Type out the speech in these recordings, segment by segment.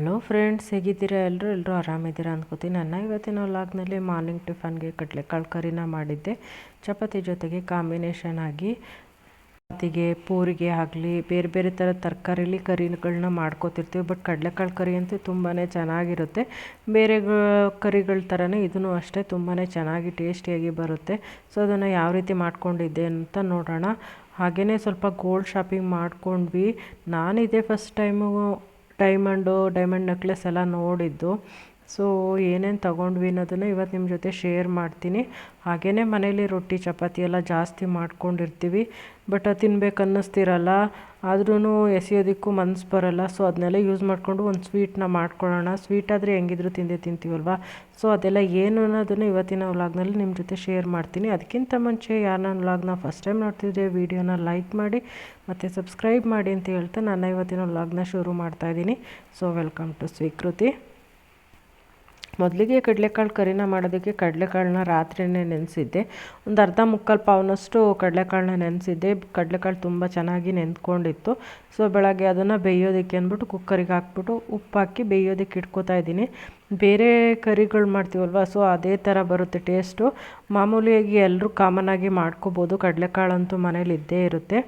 Hello friends, ಹೇಗಿದ್ದೀರಾ? ಎಲ್ಲರೂ ಎಲ್ಲರೂ ಆರಾಮಿದ್ದೀರಾ ಅಂದ್ಕೋತೀನಿ ನನ್ನ ಇವತ್ತಿನ ಲಾಗ್ನಲ್ಲಿ ಮಾರ್ನಿಂಗ್ ಟಿಫನ್ಗೆ ಕಡಲೆಕಾಳು ಕರಿನ ಮಾಡಿದ್ದೆ. ಚಪಾತಿ ಜೊತೆಗೆ ಕಾಂಬಿನೇಷನ್ ಆಗಿ ಚಪಾತಿಗೆ, ಪೂರಿಗೆ ಆಗಲಿ, ಬೇರೆ ಬೇರೆ ಥರ ತರಕಾರಿಲಿ ಕರಿಗಳನ್ನ ಮಾಡ್ಕೋತಿರ್ತೀವಿ. ಬಟ್ ಕಡಲೆಕಾಳು ಕರಿ ಅಂತೂ ತುಂಬಾ ಚೆನ್ನಾಗಿರುತ್ತೆ. ಬೇರೆ ಕರಿಗಳ ಥರನೇ ಇದೂ ಅಷ್ಟೇ ತುಂಬಾ ಚೆನ್ನಾಗಿ ಟೇಸ್ಟಿಯಾಗಿ ಬರುತ್ತೆ. ಸೊ ಅದನ್ನು ಯಾವ ರೀತಿ ಮಾಡ್ಕೊಂಡಿದ್ದೆ ಅಂತ ನೋಡೋಣ. ಹಾಗೆಯೇ ಸ್ವಲ್ಪ ಗೋಲ್ಡ್ ಶಾಪಿಂಗ್ ಮಾಡ್ಕೊಂಡ್ವಿ. ನಾನಿದೆ first time diamond diamond necklace ಎಲ್ಲ ನೋಡಿದ್ದು. ಸೊ ಏನೇನು ತೊಗೊಂಡ್ವಿ ಅನ್ನೋದನ್ನು ಇವತ್ತು ನಿಮ್ಮ ಜೊತೆ ಶೇರ್ ಮಾಡ್ತೀನಿ. ಹಾಗೆಯೇ ಮನೇಲಿ ರೊಟ್ಟಿ, ಚಪಾತಿ ಎಲ್ಲ ಜಾಸ್ತಿ ಮಾಡ್ಕೊಂಡಿರ್ತೀವಿ. ಬಟ್ ಅದು ತಿನ್ಬೇಕು ಅನ್ನಿಸ್ತಿರಲ್ಲ. ಆದ್ರೂ ಎಸೆಯೋದಕ್ಕೂ ಮನ್ಸು ಬರೋಲ್ಲ. ಸೊ ಅದನ್ನೆಲ್ಲ ಯೂಸ್ ಮಾಡಿಕೊಂಡು ಒಂದು ಸ್ವೀಟ್ನ ಮಾಡ್ಕೊಳ್ಳೋಣ. ಸ್ವೀಟ್ ಆದರೆ ಹೆಂಗಿದ್ರು ತಿಂದೇ ತಿಂತೀವಲ್ವ? ಸೊ ಅದೆಲ್ಲ ಏನು ಅನ್ನೋದನ್ನು ಇವತ್ತಿನ ವ್ಲಾಗ್ನಲ್ಲಿ ನಿಮ್ಮ ಜೊತೆ ಶೇರ್ ಮಾಡ್ತೀನಿ. ಅದಕ್ಕಿಂತ ಮುಂಚೆ ಯಾರು ನನ್ನ ವ್ಲಾಗ್ನ ಫಸ್ಟ್ ಟೈಮ್ ನೋಡ್ತಿದ್ರೆ ವೀಡಿಯೋನ ಲೈಕ್ ಮಾಡಿ, ಮತ್ತು ಸಬ್ಸ್ಕ್ರೈಬ್ ಮಾಡಿ ಅಂತ ಹೇಳ್ತಾ ನಾನು ಇವತ್ತಿನ ವ್ಲಾಗ್ನ ಶುರು ಮಾಡ್ತಾಯಿದ್ದೀನಿ ಸೊ ವೆಲ್ಕಮ್ ಟು ಸ್ವೀಕೃತಿ ಮೊದಲಿಗೆ ಕಡಲೆಕಾಳು ಕರಿನ ಮಾಡೋದಕ್ಕೆ ಕಡಲೆಕಾಳನ್ನ ರಾತ್ರಿಯೇ ನೆನೆಸಿದ್ದೆ. ಒಂದು ಅರ್ಧ ಮುಕ್ಕಾಲು ಪಾವನಷ್ಟು ಕಡಲೆಕಾಳನ್ನ ನೆನೆಸಿದ್ದೆ. ಕಡಲೆಕಾಳು ತುಂಬ ಚೆನ್ನಾಗಿ ನೆಂದ್ಕೊಂಡಿತ್ತು ಸೊ, ಬೆಳಗ್ಗೆ ಅದನ್ನು ಬೇಯೋದಕ್ಕೆ ಅಂದ್ಬಿಟ್ಟು ಕುಕ್ಕರಿಗೆ ಹಾಕ್ಬಿಟ್ಟು ಉಪ್ಪು ಹಾಕಿ ಬೇಯೋದಕ್ಕೆ ಇಟ್ಕೋತಾ ಇದ್ದೀನಿ. ಬೇರೆ ಕರಿಗಳು ಮಾಡ್ತೀವಲ್ವ, ಸೊ ಅದೇ ಥರ ಬರುತ್ತೆ ಟೇಸ್ಟು. ಮಾಮೂಲಿಯಾಗಿ ಎಲ್ಲರೂ ಕಾಮನಾಗಿ ಮಾಡ್ಕೋಬೋದು. ಕಡಲೆಕಾಳಂತೂ ಮನೇಲಿ ಇದ್ದೇ ಇರುತ್ತೆ.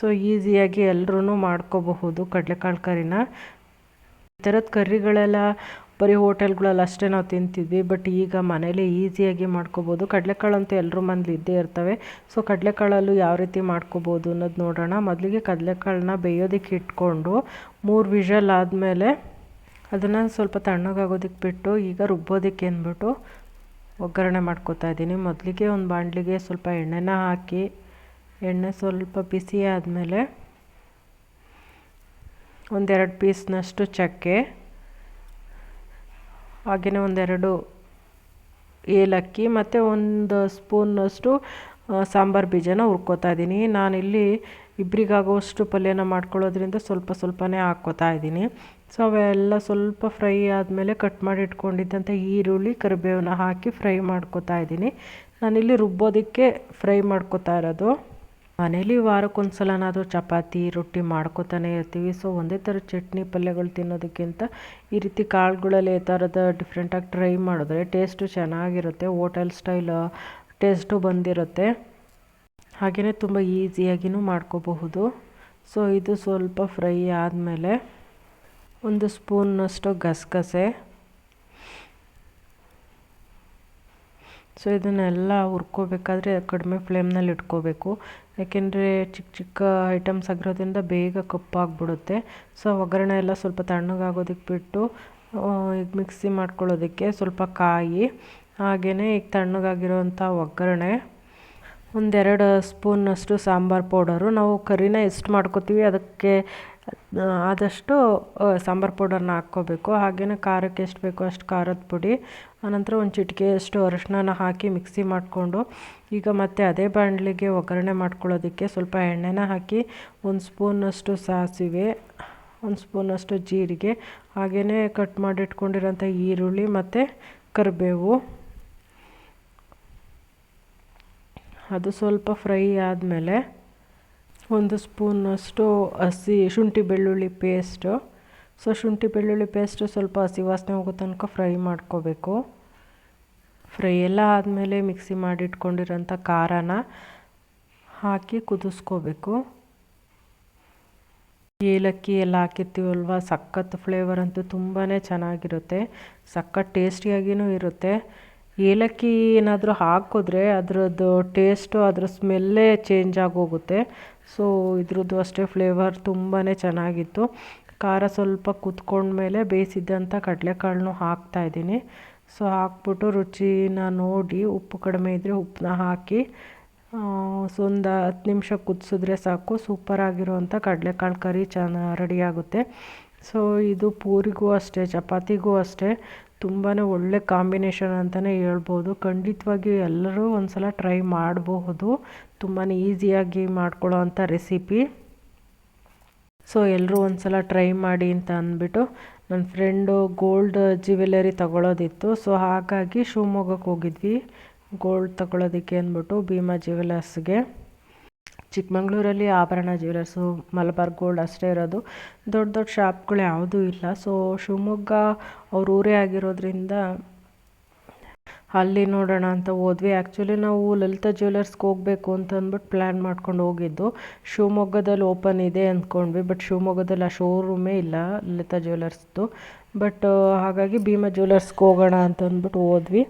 ಸೊ, ಈಸಿಯಾಗಿ ಎಲ್ಲರೂ ಮಾಡ್ಕೋಬಹುದು ಕಡಲೆಕಾಳು ಕರಿನ. ಈ ಥರದ ಕರಿಗಳೆಲ್ಲ ಬರೀ ಹೋಟೆಲ್ಗಳಲ್ಲಿ ಅಷ್ಟೇ ನಾವು ತಿಂತಿದ್ವಿ. ಬಟ್ ಈಗ ಮನೇಲಿ ಈಸಿಯಾಗಿ ಮಾಡ್ಕೋಬೋದು. ಕಡಲೆಕಾಳು ಅಂತೂ ಎಲ್ಲರೂ ಮನೇಲಿ ಇದ್ದೇ ಇರ್ತವೆ. ಸೊ ಕಡಲೆಕಾಳಲ್ಲೂ ಯಾವ ರೀತಿ ಮಾಡ್ಕೋಬೋದು ಅನ್ನೋದು ನೋಡೋಣ. ಮೊದಲಿಗೆ ಕಡಲೆಕಾಳನ್ನ ಬೇಯೋದಕ್ಕೆ ಇಟ್ಕೊಂಡು ಮೂರು ವಿಷಲ್ ಆದಮೇಲೆ ಅದನ್ನು ಸ್ವಲ್ಪ ತಣ್ಣಗಾಗೋದಕ್ಕೆ ಬಿಟ್ಟು ಈಗ ರುಬ್ಬೋದಕ್ಕೆ ಅಂದ್ಬಿಟ್ಟು ಒಗ್ಗರಣೆ ಮಾಡ್ಕೋತಾ ಇದ್ದೀನಿ. ಮೊದಲಿಗೆ ಒಂದು ಬಾಣಲಿಗೆ ಸ್ವಲ್ಪ ಎಣ್ಣೆನ ಹಾಕಿ, ಎಣ್ಣೆ ಸ್ವಲ್ಪ ಬಿಸಿ ಆದಮೇಲೆ ಒಂದೆರಡು ಪೀಸ್ನಷ್ಟು ಚಕ್ಕೆ ಹಾಗೆಯೇ ಒಂದೆರಡು ಏಲಕ್ಕಿ ಮತ್ತು ಒಂದು ಸ್ಪೂನಷ್ಟು ಸಾಂಬಾರು ಬೀಜನ ಹುರ್ಕೋತಾ ಇದ್ದೀನಿ. ನಾನಿಲ್ಲಿ ಇಬ್ಬರಿಗಾಗುವಷ್ಟು ಪಲ್ಯನ ಮಾಡ್ಕೊಳ್ಳೋದ್ರಿಂದ ಸ್ವಲ್ಪ ಸ್ವಲ್ಪನೇ ಹಾಕ್ಕೋತಾ ಇದ್ದೀನಿ. ಸೊ ಅವೆಲ್ಲ ಸ್ವಲ್ಪ ಫ್ರೈ ಆದಮೇಲೆ ಕಟ್ ಮಾಡಿ ಇಟ್ಕೊಂಡಿದ್ದಂಥ ಈರುಳ್ಳಿ ಕರಿಬೇವನ್ನ ಹಾಕಿ ಫ್ರೈ ಮಾಡ್ಕೋತಾ ಇದ್ದೀನಿ. ನಾನಿಲ್ಲಿ ರುಬ್ಬೋದಕ್ಕೆ ಫ್ರೈ ಮಾಡ್ಕೋತಾ ಇರೋದು. ಮನೇಲಿ ವಾರಕ್ಕೊಂದು ಸಲನಾದರೂ ಚಪಾತಿ, ರೊಟ್ಟಿ ಮಾಡ್ಕೋತಾನೆ ಇರ್ತೀವಿ. ಸೊ ಒಂದೇ ಥರ ಚಟ್ನಿ ಪಲ್ಯಗಳು ತಿನ್ನೋದಕ್ಕಿಂತ ಈ ರೀತಿ ಕಾಳುಗಳಲ್ಲಿ ಈ ಥರದ ಡಿಫ್ರೆಂಟಾಗಿ ಟ್ರೈ ಮಾಡಿದ್ರೆ ಟೇಸ್ಟು ಚೆನ್ನಾಗಿರುತ್ತೆ ಹೋಟೆಲ್ ಸ್ಟೈಲ್ ಟೇಸ್ಟು ಬಂದಿರುತ್ತೆ. ಹಾಗೆಯೇ ತುಂಬ ಈಸಿಯಾಗಿಯೂ ಮಾಡ್ಕೋಬಹುದು. ಸೊ ಇದು ಸ್ವಲ್ಪ ಫ್ರೈ ಆದಮೇಲೆ ಒಂದು ಸ್ಪೂನ್ನಷ್ಟು ಗಸಗಸೆ. ಸೊ ಇದನ್ನೆಲ್ಲ ಹುರ್ಕೋಬೇಕಾದ್ರೆ ಕಡಿಮೆ ಫ್ಲೇಮ್ನಲ್ಲಿ ಇಟ್ಕೋಬೇಕು. ಯಾಕೆಂದರೆ ಚಿಕ್ಕ ಚಿಕ್ಕ ಐಟಮ್ಸ್ ಆಗಿರೋದ್ರಿಂದ ಬೇಗ ಕಪ್ಪಾಗ್ಬಿಡುತ್ತೆ. ಸೊ ಒಗ್ಗರಣೆ ಎಲ್ಲ ಸ್ವಲ್ಪ ತಣ್ಣಗಾಗೋದಕ್ಕೆ ಬಿಟ್ಟು ಈಗ ಮಿಕ್ಸಿ ಮಾಡ್ಕೊಳ್ಳೋದಕ್ಕೆ ಸ್ವಲ್ಪ ಕಾಯಿ ಹಾಗೆಯೇ ಈಗ ತಣ್ಣಗಾಗಿರೋವಂಥ ಒಗ್ಗರಣೆ. ಒಂದೆರಡು ಸ್ಪೂನಷ್ಟು ಸಾಂಬಾರು ಪೌಡರು. ನಾವು ಕರಿನ ಎಷ್ಟು ಮಾಡ್ಕೋತೀವಿ ಅದಕ್ಕೆ ಆದಷ್ಟು ಸಾಂಬಾರು ಪೌಡರ್ನ ಹಾಕ್ಕೋಬೇಕು. ಹಾಗೆಯೇ ಖಾರಕ್ಕೆ ಎಷ್ಟು ಬೇಕೋ ಅಷ್ಟು ಖಾರದ ಪುಡಿ, ಆನಂತರ ಒಂದು ಚಿಟಿಕೆಯಷ್ಟು ಅರಿಶಿನ ಹಾಕಿ ಮಿಕ್ಸಿ ಮಾಡಿಕೊಂಡು, ಈಗ ಮತ್ತೆ ಅದೇ ಬಾಣಲಿಗೆ ಒಗ್ಗರಣೆ ಮಾಡ್ಕೊಳ್ಳೋದಕ್ಕೆ ಸ್ವಲ್ಪ ಎಣ್ಣೆನ ಹಾಕಿ ಒಂದು ಸ್ಪೂನಷ್ಟು ಸಾಸಿವೆ, ಒಂದು ಸ್ಪೂನಷ್ಟು ಜೀರಿಗೆ ಹಾಗೆಯೇ ಕಟ್ ಮಾಡಿಟ್ಕೊಂಡಿರೋಂಥ ಈರುಳ್ಳಿ ಮತ್ತು ಕರಿಬೇವು. ಅದು ಸ್ವಲ್ಪ ಫ್ರೈ ಆದಮೇಲೆ ಒಂದು ಸ್ಪೂನಷ್ಟು ಹಸಿ ಶುಂಠಿ ಬೆಳ್ಳುಳ್ಳಿ ಪೇಸ್ಟು ಸೊ ಶುಂಠಿ ಬೆಳ್ಳುಳ್ಳಿ ಪೇಸ್ಟು ಸ್ವಲ್ಪ ಹಸಿ ವಾಸನೆ ಹೋಗೋ ತನಕ ಫ್ರೈ ಮಾಡ್ಕೋಬೇಕು. ಫ್ರೈ ಎಲ್ಲ ಆದಮೇಲೆ ಮಿಕ್ಸಿ ಮಾಡಿಟ್ಕೊಂಡಿರೋಂಥ ಖಾರನ ಹಾಕಿ ಕುದಿಸ್ಕೋಬೇಕು. ಏಲಕ್ಕಿ ಎಲ್ಲ ಹಾಕಿರ್ತೀವಲ್ವ ಸಖತ್ ಫ್ಲೇವರ್ ಅಂತೂ ತುಂಬಾ ಚೆನ್ನಾಗಿರುತ್ತೆ. ಸಖತ್ ಟೇಸ್ಟಿಯಾಗಿಯೂ ಇರುತ್ತೆ. ಏಲಕ್ಕಿ ಏನಾದರೂ ಹಾಕಿದ್ರೆ ಅದರದ್ದು ಟೇಸ್ಟು ಅದರ ಸ್ಮೆಲ್ಲೇ ಚೇಂಜ್ ಆಗೋಗುತ್ತೆ. ಸೊ ಇದ್ರದ್ದು ಅಷ್ಟೇ ಫ್ಲೇವರ್ ತುಂಬಾ ಚೆನ್ನಾಗಿತ್ತು. ಖಾರ ಸ್ವಲ್ಪ ಕುತ್ಕೊಂಡ್ಮೇಲೆ ಬೇಯಿಸಿದ್ದಂಥ ಕಡಲೆಕಾಳನ್ನು ಹಾಕ್ತಾಯಿದ್ದೀನಿ ಸೊ ಹಾಕ್ಬಿಟ್ಟು ರುಚಿನ ನೋಡಿ, ಉಪ್ಪು ಕಡಿಮೆ ಇದ್ದರೆ ಉಪ್ಪನ್ನ ಹಾಕಿ ಸೊ, ಒಂದು ಹತ್ತು ನಿಮಿಷ ಕುದಿಸಿದ್ರೆ ಸಾಕು. ಸೂಪರಾಗಿರುವಂಥ ಕಡಲೆಕಾಳು ಕರಿ ಚೆನ್ನ ರೆಡಿಯಾಗುತ್ತೆ ಸೊ ಇದು ಪೂರಿಗೂ ಅಷ್ಟೇ, ಚಪಾತಿಗೂ ಅಷ್ಟೇ. ತುಂಬಾ ಒಳ್ಳೆ ಕಾಂಬಿನೇಷನ್ ಅಂತಲೇ ಹೇಳ್ಬೋದು. ಖಂಡಿತವಾಗಿ ಎಲ್ಲರೂ ಒಂದು ಸಲ ಟ್ರೈ ಮಾಡಬಹುದು. ತುಂಬಾ ಈಸಿಯಾಗಿ ಮಾಡ್ಕೊಳ್ಳೋ ಅಂಥ ರೆಸಿಪಿ ಸೊ ಎಲ್ಲರೂ ಒಂದು ಸಲ ಟ್ರೈ ಮಾಡಿ ಅಂತ ಅಂದ್ಬಿಟ್ಟು ನನ್ನ ಫ್ರೆಂಡು ಗೋಲ್ಡ್ ಜ್ಯುವೆಲರಿ ತಗೊಳ್ಳೋದಿತ್ತು ಸೊ ಹಾಗಾಗಿ ಶಿವಮೊಗ್ಗಕ್ಕೆ ಹೋಗಿದ್ವಿ. ಗೋಲ್ಡ್ ತಗೊಳ್ಳೋದಕ್ಕೆ ಅಂದ್ಬಿಟ್ಟು ಭೀಮಾ ಜ್ಯುವೆಲರ್ಸ್ಗೆ ಚಿಕ್ಕಮಂಗ್ಳೂರಲ್ಲಿ ಆಭರಣ ಜ್ಯುವೆಲರ್ಸು ಮಲಬಾರ್ ಗೋಲ್ಡ್ ಅಷ್ಟೇ ಇರೋದು. ದೊಡ್ಡ ದೊಡ್ಡ ಶಾಪ್ಗಳು ಯಾವುದೂ ಇಲ್ಲ. ಸೊ ಶಿವಮೊಗ್ಗ ಅವ್ರ ಊರೇ ಆಗಿರೋದ್ರಿಂದ ಅಲ್ಲಿ ನೋಡೋಣ ಅಂತ ಹೋದ್ವಿ. ಆ್ಯಕ್ಚುಲಿ ನಾವು ಲಲಿತಾ ಜ್ಯುವೆಲರ್ಸ್ಗೆ ಹೋಗಬೇಕು ಅಂತ ಅಂದ್ಬಿಟ್ಟು ಪ್ಲ್ಯಾನ್ ಮಾಡ್ಕೊಂಡು ಹೋಗಿದ್ದು. ಶಿವಮೊಗ್ಗದಲ್ಲಿ ಓಪನ್ ಇದೆ ಅಂದ್ಕೊಂಡ್ವಿ, ಬಟ್ ಶಿವಮೊಗ್ಗದಲ್ಲಿ ಆ ಶೋರೂಮೇ ಇಲ್ಲ ಲಲಿತಾ ಜ್ಯುವೆಲರ್ಸ್ದು ಬಟ್, ಹಾಗಾಗಿ ಭೀಮಾ ಜ್ಯುವೆಲರ್ಸ್ಗೆ ಹೋಗೋಣ ಅಂತ ಅಂದ್ಬಿಟ್ಟು ಹೋದ್ವಿ.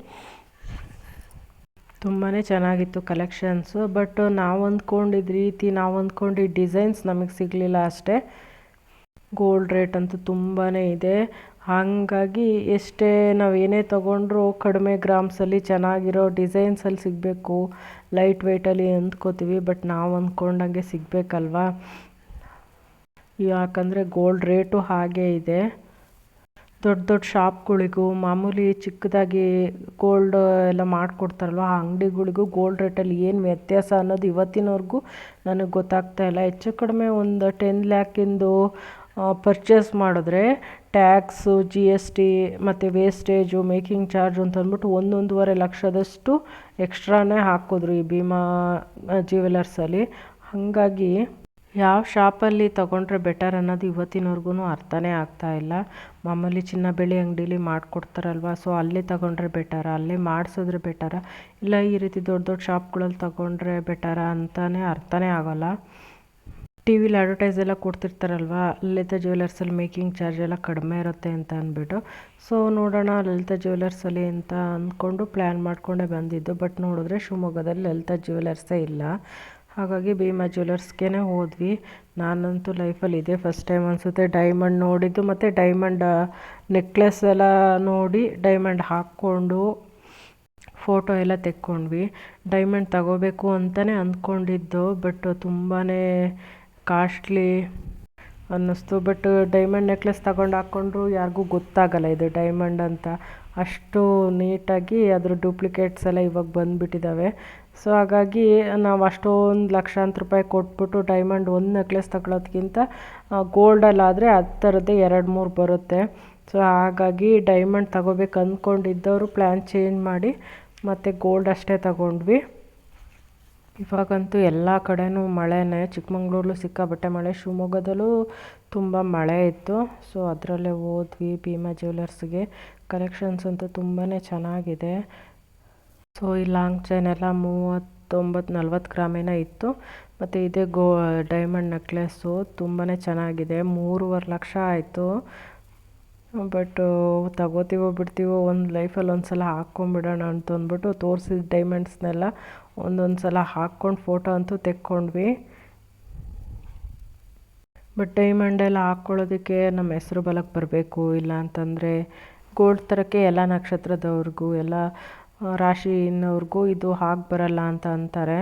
ತುಂಬಾ ಚೆನ್ನಾಗಿತ್ತು ಕಲೆಕ್ಷನ್ಸು ಬಟ್ ನಾವು ಅಂದ್ಕೊಂಡಿದ್ದ ರೀತಿ, ನಾವು ಅಂದ್ಕೊಂಡಿದ್ದ ಡಿಸೈನ್ಸ್ ನಮಗೆ ಸಿಗಲಿಲ್ಲ ಅಷ್ಟೇ. ಗೋಲ್ಡ್ ರೇಟ್ ಅಂತೂ ತುಂಬಾ ಇದೆ. ಹಾಗಾಗಿ ಎಷ್ಟೇ ನಾವು ಏನೇ ತೊಗೊಂಡ್ರೂ ಕಡಿಮೆ ಗ್ರಾಮ್ಸಲ್ಲಿ ಚೆನ್ನಾಗಿರೋ ಡಿಸೈನ್ಸಲ್ಲಿ ಸಿಗಬೇಕು. ಲೈಟ್ ವೆಯ್ಟಲ್ಲಿ ಅಂದ್ಕೋತೀವಿ ಬಟ್ ನಾವು ಅಂದ್ಕೊಂಡಂಗೆ ಸಿಗಬೇಕಲ್ವಾ? ಯಾಕಂದರೆ ಗೋಲ್ಡ್ ರೇಟು ಹಾಗೇ ಇದೆ. ದೊಡ್ಡ ದೊಡ್ಡ ಶಾಪ್ಗಳಿಗೂ, ಮಾಮೂಲಿ ಚಿಕ್ಕದಾಗಿ ಗೋಲ್ಡ್ ಎಲ್ಲ ಮಾಡಿಕೊಡ್ತಾರಲ್ವ, ಆ ಅಂಗಡಿಗಳಿಗೂ ಗೋಲ್ಡ್ ರೇಟಲ್ಲಿ ಏನು ವ್ಯತ್ಯಾಸ ಅನ್ನೋದು ಇವತ್ತಿನವರೆಗೂ ನನಗೆ ಗೊತ್ತಾಗ್ತಾ ಇಲ್ಲ. ಹೆಚ್ಚು ಕಡಿಮೆ ಒಂದು ಟೆನ್ ಲ್ಯಾಕಿಂದು ಪರ್ಚೇಸ್ ಮಾಡಿದ್ರೆ ಟ್ಯಾಕ್ಸು ಜಿ ಎಸ್ ಟಿ ಮತ್ತು ವೇಸ್ಟೇಜು ಮೇಕಿಂಗ್ ಚಾರ್ಜು ಅಂತ ಅಂದ್ಬಿಟ್ಟು ಒಂದೊಂದೂವರೆ ಲಕ್ಷದಷ್ಟು ಎಕ್ಸ್ಟ್ರಾನೇ ಹಾಕಿದ್ರು ಈ ಭೀಮಾ ಜ್ಯುವೆಲರ್ಸಲ್ಲಿ ಹಾಗಾಗಿ ಯಾವ ಶಾಪಲ್ಲಿ ತೊಗೊಂಡ್ರೆ ಬೆಟರ್ ಅನ್ನೋದು ಇವತ್ತಿನವರೆಗೂ ಅರ್ಥನೇ ಆಗ್ತಾ ಇಲ್ಲ. ಮಾಮೂಲಿ ಚಿನ್ನ ಬೆಳ್ಳಿ ಅಂಗಡೀಲಿ ಮಾಡಿಕೊಡ್ತಾರಲ್ವ ಸೊ ಅಲ್ಲೇ ತೊಗೊಂಡ್ರೆ ಬೆಟರಾ ಅಲ್ಲೇ ಮಾಡಿಸಿದ್ರೆ ಬೆಟರ ಇಲ್ಲ ಈ ರೀತಿ ದೊಡ್ಡ ದೊಡ್ಡ ಶಾಪ್ಗಳಲ್ಲಿ ತೊಗೊಂಡ್ರೆ ಬೆಟರಾ ಅಂತಲೇ ಅರ್ಥನೇ ಆಗೋಲ್ಲ. ಟಿ ವಿಲಿ ಅಡ್ವರ್ಟೈಸ್ ಎಲ್ಲ ಕೊಡ್ತಿರ್ತಾರಲ್ವ, ಲಲಿತಾ ಜ್ಯುವೆಲರ್ಸಲ್ಲಿ ಮೇಕಿಂಗ್ ಚಾರ್ಜ್ ಎಲ್ಲ ಕಡಿಮೆ ಇರುತ್ತೆ ಅಂತ ಅಂದ್ಬಿಟ್ಟು. ಸೊ ನೋಡೋಣ ಲಲಿತಾ ಜ್ಯುವೆಲರ್ಸಲ್ಲಿ ಅಂತ ಅಂದ್ಕೊಂಡು ಪ್ಲ್ಯಾನ್ ಮಾಡಿಕೊಂಡೇ ಬಂದಿದ್ದು ಬಟ್ ನೋಡಿದ್ರೆ ಶಿವಮೊಗ್ಗದಲ್ಲಿ ಲಲಿತಾ ಜ್ಯುವೆಲರ್ಸೇ ಇಲ್ಲ. ಹಾಗಾಗಿ ಭೀಮಾ ಜ್ಯುವೆಲರ್ಸ್ಗೆ ಹೋದ್ವಿ. ನಾನಂತೂ ಲೈಫಲ್ಲಿ ಇದೇ ಫಸ್ಟ್ ಟೈಮ್ ಅನಿಸುತ್ತೆ. ಡೈಮಂಡ್ ನೋಡಿದ್ದು ಮತ್ತು ಡೈಮಂಡ್ ನೆಕ್ಲೆಸ್ ಎಲ್ಲ ನೋಡಿ ಡೈಮಂಡ್ ಹಾಕ್ಕೊಂಡು ಫೋಟೋ ಎಲ್ಲ ತೆಕ್ಕೊಂಡ್ವಿ. ಡೈಮಂಡ್ ತಗೋಬೇಕು ಅಂತಲೇ ಅಂದ್ಕೊಂಡಿದ್ದು ಬಟ್ ತುಂಬಾ ಕಾಸ್ಟ್ಲಿ ಅನ್ನಿಸ್ತು. ಬಟ್ ಡೈಮಂಡ್ ನೆಕ್ಲೆಸ್ ತಗೊಂಡು ಹಾಕ್ಕೊಂಡ್ರು ಯಾರಿಗೂ ಗೊತ್ತಾಗಲ್ಲ ಇದು ಡೈಮಂಡ್ ಅಂತ. ಅಷ್ಟು ನೀಟಾಗಿ ಅದರ ಡೂಪ್ಲಿಕೇಟ್ಸ್ ಎಲ್ಲ ಇವಾಗ ಬಂದುಬಿಟ್ಟಿದ್ದಾವೆ ಸೊ ಹಾಗಾಗಿ ನಾವು ಅಷ್ಟೊಂದು ಲಕ್ಷಾಂತರ ರೂಪಾಯಿ ಕೊಟ್ಬಿಟ್ಟು ಡೈಮಂಡ್ ಒಂದು ನೆಕ್ಲೆಸ್ ತಗೊಳ್ಳೋದ್ಕಿಂತ ಗೋಲ್ಡಲ್ಲಾದರೆ ಆ ಥರದ್ದೇ ಎರಡು ಮೂರು ಬರುತ್ತೆ. ಸೊ ಹಾಗಾಗಿ ಡೈಮಂಡ್ ತಗೋಬೇಕು ಅಂದ್ಕೊಂಡಿದ್ದವರು ಪ್ಲ್ಯಾನ್ ಚೇಂಜ್ ಮಾಡಿ ಮತ್ತು ಗೋಲ್ಡ್ ಅಷ್ಟೇ ತಗೊಂಡ್ವಿ. ಇವಾಗಂತೂ ಎಲ್ಲ ಕಡೆಯೂ ಮಳೆನೇ. ಚಿಕ್ಕಮಂಗ್ಳೂರಲ್ಲೂ ಸಿಕ್ಕಾಪಟ್ಟೆ ಮಳೆ, ಶಿವಮೊಗ್ಗದಲ್ಲೂ ತುಂಬ ಮಳೆ ಇತ್ತು. ಸೊ ಅದರಲ್ಲೇ ಹೋದ್ವಿ. ಭೀಮಾ ಜ್ಯುವೆಲರ್ಸ್ಗೆ ಕಲೆಕ್ಷನ್ಸ್ ಅಂತೂ ತುಂಬಾ ಚೆನ್ನಾಗಿದೆ. ಸೊ ಈ ಲಾಂಗ್ ಚೈನ್ ಎಲ್ಲ ಮೂವತ್ತೊಂಬತ್ತು, ನಲ್ವತ್ತು ಗ್ರಾಮೇನ ಇತ್ತು. ಮತ್ತು ಇದೇ ಗೋ, ಡೈಮಂಡ್ ನೆಕ್ಲೆಸ್ಸು ತುಂಬಾ ಚೆನ್ನಾಗಿದೆ. ಮೂರುವರೆ ಲಕ್ಷ ಆಯಿತು. ಬಟ್ ತಗೋತೀವೋ ಬಿಡ್ತೀವೋ ಒಂದು ಲೈಫಲ್ಲಿ ಒಂದು ಸಲ ಹಾಕ್ಕೊಂಬಿಡೋಣ ಅಂತ ಅಂದ್ಬಿಟ್ಟು ತೋರಿಸಿದ ಡೈಮಂಡ್ಸ್ನೆಲ್ಲ ಒಂದೊಂದು ಸಲ ಹಾಕ್ಕೊಂಡು ಫೋಟೋ ಅಂತೂ ತೆಕ್ಕೊಂಡ್ವಿ. ಬಟ್ ಡೈಮಂಡ್ ಎಲ್ಲ ಹಾಕ್ಕೊಳ್ಳೋದಕ್ಕೆ ನಮ್ಮ ಹೆಸರು ಬಲಕ್ಕೆ ಬರಬೇಕು ಇಲ್ಲ ಅಂತಂದರೆ ಗೋಲ್ಡ್ ಥರಕ್ಕೆ ಎಲ್ಲ ನಕ್ಷತ್ರದವ್ರಿಗೂ ಎಲ್ಲ ರಾಶಿನವ್ರಿಗೂ ಇದು ಹಾಗೆ ಬರಲ್ಲ ಅಂತ ಅಂತಾರೆ.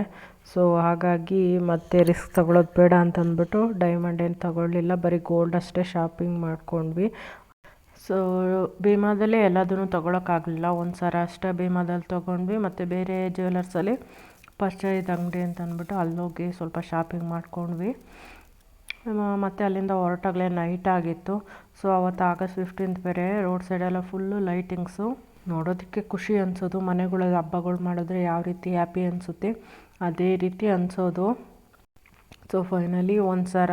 ಸೊ ಹಾಗಾಗಿ ಮತ್ತೆ ರಿಸ್ಕ್ ತಗೊಳ್ಳೋದು ಬೇಡ ಅಂತ ಅಂದ್ಬಿಟ್ಟು ಡೈಮಂಡ್ ಏನು ತಗೊಳ್ಳಿಲ್ಲ, ಬರೀ ಗೋಲ್ಡ್ ಅಷ್ಟೇ ಶಾಪಿಂಗ್ ಮಾಡ್ಕೊಂಡ್ವಿ. ಸೊ ಭೀಮಾದಲ್ಲೇ ಎಲ್ಲದನ್ನು ತೊಗೊಳಕ್ಕಾಗಲಿಲ್ಲ ಒಂದು ಸರ ಅಷ್ಟೇ ಭೀಮಾದಲ್ಲಿ ತೊಗೊಂಡ್ವಿ. ಮತ್ತು ಬೇರೆ ಜ್ಯುವೆಲರ್ಸಲ್ಲಿ ಪರಿಚಯದ ಅಂಗಡಿ ಅಂತ ಅಂದ್ಬಿಟ್ಟು ಅಲ್ಲೋಗಿ ಸ್ವಲ್ಪ ಶಾಪಿಂಗ್ ಮಾಡ್ಕೊಂಡ್ವಿ. ಮತ್ತು ಅಲ್ಲಿಂದ ಹೊರಟಾಗಲೇ ನೈಟ್ ಆಗಿತ್ತು. ಸೊ ಅವತ್ತು ಆಗಸ್ಟ್ ಫಿಫ್ಟೀನ್ತ್ ಬೇರೆ ರೋಡ್ ಸೈಡೆಲ್ಲ ಫುಲ್ಲು ಲೈಟಿಂಗ್ಸು ನೋಡೋದಕ್ಕೆ ಖುಷಿ ಅನ್ಸೋದು, ಮನೆಗಳಲ್ಲಿ ಹಬ್ಬಗಳು ಮಾಡಿದ್ರೆ ಯಾವ ರೀತಿ ಹ್ಯಾಪಿ ಅನಿಸುತ್ತೆ, ಅದೇ ರೀತಿ ಅನಿಸೋದು. ಸೊ ಫೈನಲಿ ಒಂದು ಸರ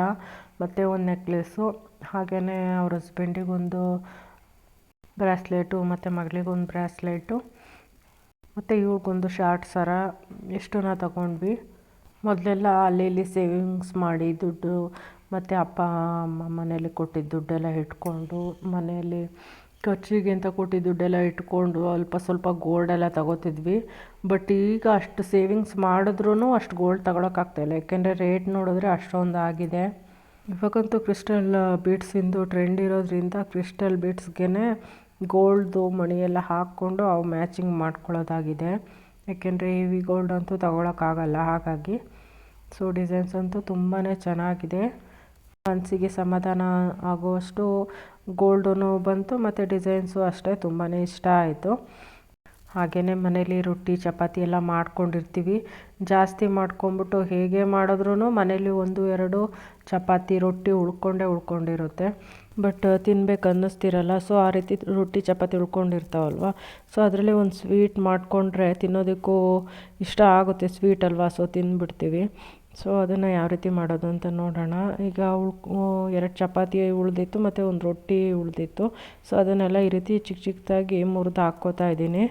ಮತ್ತು ಒಂದು ನೆಕ್ಲೆಸ್ಸು ಹಾಗೆಯೇ ಅವ್ರ ಹಸ್ಬೆಂಡಿಗೊಂದು ಬ್ರ್ಯಾಸ್ಲೆಟು ಮತ್ತು ಮಗಳಿಗೊಂದು ಬ್ರ್ಯಾಸ್ಲೆಟು ಮತ್ತು ಇವ್ರಿಗೊಂದು ಶಾರ್ಟ್ ಸರ, ಎಷ್ಟನ್ನ ತಗೊಂಡ್ವಿ. ಮೊದಲೆಲ್ಲ ಅಲ್ಲಿ ಇಲ್ಲಿ ಸೇವಿಂಗ್ಸ್ ಮಾಡಿ ದುಡ್ಡು, ಮತ್ತು ಅಪ್ಪ, ಅಮ್ಮ ಮನೇಲಿ ಕೊಟ್ಟಿದ್ದ ದುಡ್ಡೆಲ್ಲ ಇಟ್ಕೊಂಡು ಮನೆಯಲ್ಲಿ ಖರ್ಚಿಗೆ ಅಂತ ಕೊಟ್ಟಿದ್ದ ದುಡ್ಡೆಲ್ಲ ಇಟ್ಕೊಂಡು ಅಲ್ಪ ಸ್ವಲ್ಪ ಗೋಲ್ಡೆಲ್ಲ ತಗೋತಿದ್ವಿ. ಬಟ್ ಈಗ ಅಷ್ಟು ಸೇವಿಂಗ್ಸ್ ಮಾಡಿದ್ರೂ ಅಷ್ಟು ಗೋಲ್ಡ್ ತಗೊಳಕ್ಕಾಗ್ತಾಯಿಲ್ಲ ಯಾಕೆಂದರೆ ರೇಟ್ ನೋಡಿದ್ರೆ ಅಷ್ಟೊಂದು ಆಗಿದೆ. ಇವಾಗಂತೂ ಕ್ರಿಸ್ಟಲ್ ಬೀಡ್ಸಿಂದು ಟ್ರೆಂಡ್ ಇರೋದ್ರಿಂದ ಕ್ರಿಸ್ಟಲ್ ಬೀಡ್ಸ್ಗೆ ಗೋಲ್ಡ್ದು ಮಣಿ ಎಲ್ಲ ಹಾಕ್ಕೊಂಡು ಅವು ಮ್ಯಾಚಿಂಗ್ ಮಾಡ್ಕೊಳ್ಳೋದಾಗಿದೆ. ಯಾಕೆಂದರೆ ಹೆವಿ ಗೋಲ್ಡ್ ಅಂತೂ ತಗೊಳಕ್ಕಾಗಲ್ಲ ಹಾಗಾಗಿ ಸೊ ಡಿಸೈನ್ಸ್ ಅಂತೂ ತುಂಬಾ ಚೆನ್ನಾಗಿದೆ. ಮನಸ್ಸಿಗೆ ಸಮಾಧಾನ ಆಗುವಷ್ಟು ಗೋಲ್ಡೂ ಬಂತು ಮತ್ತು ಡಿಸೈನ್ಸು ಅಷ್ಟೇ ತುಂಬಾ ಇಷ್ಟ ಆಯಿತು. ಹಾಗೆಯೇ ಮನೇಲಿ ರೊಟ್ಟಿ, ಚಪಾತಿ ಎಲ್ಲ ಮಾಡ್ಕೊಂಡಿರ್ತೀವಿ. ಜಾಸ್ತಿ ಮಾಡ್ಕೊಂಬಿಟ್ಟು ಹೇಗೆ ಮಾಡಿದ್ರೂ ಮನೇಲಿ ಒಂದು, ಎರಡು ಚಪಾತಿ, ರೊಟ್ಟಿ ಉಳ್ಕೊಂಡೇ ಉಳ್ಕೊಂಡಿರುತ್ತೆ. ಬಟ್ ತಿನ್ಬೇಕು ಅನ್ನಿಸ್ತಿರಲ್ಲ, ಸೊ ಆ ರೀತಿ ರೊಟ್ಟಿ, ಚಪಾತಿ ಉಳ್ಕೊಂಡಿರ್ತಾವಲ್ವ? ಸೊ ಅದರಲ್ಲಿ ಒಂದು ಸ್ವೀಟ್ ಮಾಡಿಕೊಂಡ್ರೆ ತಿನ್ನೋದಕ್ಕೂ ಇಷ್ಟ ಆಗುತ್ತೆ ಸ್ವೀಟ್ ಅಲ್ವಾ? ಸೊ ತಿಂದುಬಿಡ್ತೀವಿ ಸೊ ಅದನ್ನು ಯಾವ ರೀತಿ ಮಾಡೋದು ಅಂತ ನೋಡೋಣ. ಈಗ ಉಳ್ಕೊ ಎರಡು ಚಪಾತಿ ಉಳಿದಿತ್ತು ಮತ್ತು ಒಂದು ರೊಟ್ಟಿ ಉಳಿದಿತ್ತು. ಸೊ ಅದನ್ನೆಲ್ಲ ಈ ರೀತಿ ಚಿಕ್ಕ ಚಿಕ್ಕದಾಗಿ ಮುರಿದು ಹಾಕ್ಕೋತಾ ಇದ್ದೀನಿ.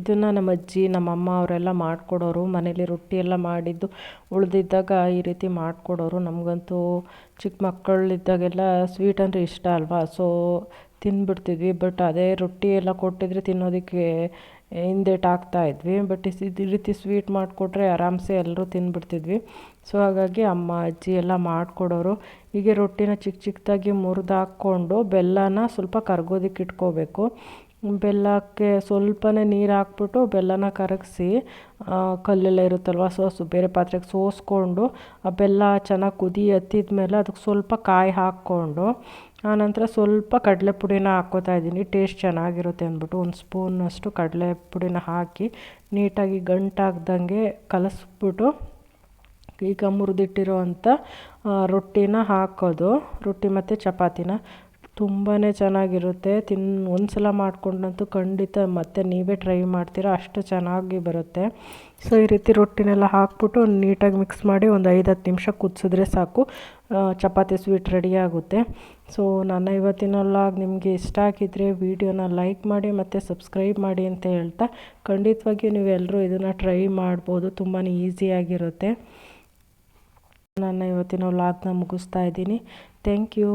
ಇದನ್ನು ನಮ್ಮ ಅಜ್ಜಿ ನಮ್ಮಮ್ಮ ಅವರೆಲ್ಲ ಮಾಡಿಕೊಡೋರು, ಮನೇಲಿ ರೊಟ್ಟಿ ಎಲ್ಲ ಮಾಡಿದ್ದು ಉಳಿದಿದ್ದಾಗ ಈ ರೀತಿ ಮಾಡಿಕೊಡೋರು. ನಮಗಂತೂ ಚಿಕ್ಕ ಮಕ್ಕಳಿದ್ದಾಗೆಲ್ಲ ಸ್ವೀಟ್ ಅಂದರೆ ಇಷ್ಟ ಅಲ್ವಾ? ಸೊ ತಿಂದ್ಬಿಡ್ತಿದ್ವಿ ಬಟ್ ಅದೇ ರೊಟ್ಟಿ ಎಲ್ಲ ಕೊಟ್ಟಿದ್ರೆ ತಿನ್ನೋದಕ್ಕೆ ಹಿಂದೇಟಾಗ್ತಾ ಇದ್ವಿ. ಬಟ್ ಈ ರೀತಿ ಸ್ವೀಟ್ ಮಾಡಿಕೊಟ್ರೆ ಆರಾಮ್ಸೆ ಎಲ್ಲರೂ ತಿಂದ್ಬಿಡ್ತಿದ್ವಿ ಸೊ ಹಾಗಾಗಿ ಅಮ್ಮ, ಅಜ್ಜಿ ಎಲ್ಲ ಮಾಡಿಕೊಡೋರು. ಹೀಗೆ ರೊಟ್ಟಿನ ಚಿಕ್ಕ ಚಿಕ್ಕದಾಗಿ ಮುರಿದು ಹಾಕ್ಕೊಂಡು ಬೆಲ್ಲನ ಸ್ವಲ್ಪ ಕರಗೋದಕ್ಕೆ ಇಟ್ಕೋಬೇಕು. ಬೆಲ್ಲಕ್ಕೆ ಸ್ವಲ್ಪನೇ ನೀರು ಹಾಕ್ಬಿಟ್ಟು ಬೆಲ್ಲನ ಕರಗಿಸಿ ಕಲ್ಲೆಲ್ಲ ಇರುತ್ತಲ್ವ ಸೋಸು ಬೇರೆ ಪಾತ್ರೆಗೆ ಸೋಸ್ಕೊಂಡು ಆ ಬೆಲ್ಲ ಚೆನ್ನಾಗಿ ಕುದಿ ಹತ್ತಿದ ಮೇಲೆ ಅದಕ್ಕೆ ಸ್ವಲ್ಪ ಕಾಯಿ ಹಾಕ್ಕೊಂಡು ಆನಂತರ ಸ್ವಲ್ಪ ಕಡಲೆ ಪುಡಿನ ಹಾಕ್ಕೋತಾ ಇದ್ದೀನಿ. ಟೇಸ್ಟ್ ಚೆನ್ನಾಗಿರುತ್ತೆ ಅಂದ್ಬಿಟ್ಟು ಒಂದು ಸ್ಪೂನಷ್ಟು ಕಡಲೆ ಪುಡಿನ ಹಾಕಿ ನೀಟಾಗಿ ಗಂಟಾಗ್ದಂಗೆ ಕಲಸ್ಬಿಟ್ಟು ಈಗ ಮುರಿದಿಟ್ಟಿರೋ ಅಂಥ ರೊಟ್ಟಿನ ಹಾಕೋದು. ರೊಟ್ಟಿ ಮತ್ತು ಚಪಾತಿನ. ತುಂಬಾ ಚೆನ್ನಾಗಿರುತ್ತೆ. ತಿನ್ ಒಂದು ಸಲ ಮಾಡಿಕೊಂಡಂತೂ ಖಂಡಿತ ಮತ್ತೆ ನೀವೇ ಟ್ರೈ ಮಾಡ್ತೀರಾ, ಅಷ್ಟು ಚೆನ್ನಾಗಿ ಬರುತ್ತೆ. ಸೊ, ಈ ರೀತಿ ರೊಟ್ಟಿನೆಲ್ಲ ಹಾಕ್ಬಿಟ್ಟು ನೀಟಾಗಿ ಮಿಕ್ಸ್ ಮಾಡಿ ಒಂದು ಐದು ಹತ್ತು ನಿಮಿಷ ಕುದಿಸಿದ್ರೆ ಸಾಕು. ಚಪಾತಿ ಸ್ವೀಟ್ ರೆಡಿ ಆಗುತ್ತೆ. ಸೊ, ನನ್ನ ಇವತ್ತಿನ ಲಾಗ್ ನಿಮಗೆ ಇಷ್ಟ ಆಗಿದ್ದರೆ ವೀಡಿಯೋನ ಲೈಕ್ ಮಾಡಿ ಮತ್ತು ಸಬ್ಸ್ಕ್ರೈಬ್ ಮಾಡಿ ಅಂತ ಹೇಳ್ತಾ, ಖಂಡಿತವಾಗಿಯೂ ನೀವೆಲ್ಲರೂ ಇದನ್ನು ಟ್ರೈ ಮಾಡ್ಬೋದು. ತುಂಬಾ ಈಸಿಯಾಗಿರುತ್ತೆ. ನನ್ನ ಇವತ್ತಿನ ವ್ಲಾಗ್ನ ಮುಗಿಸ್ತಾ ಇದ್ದೀನಿ. Thank you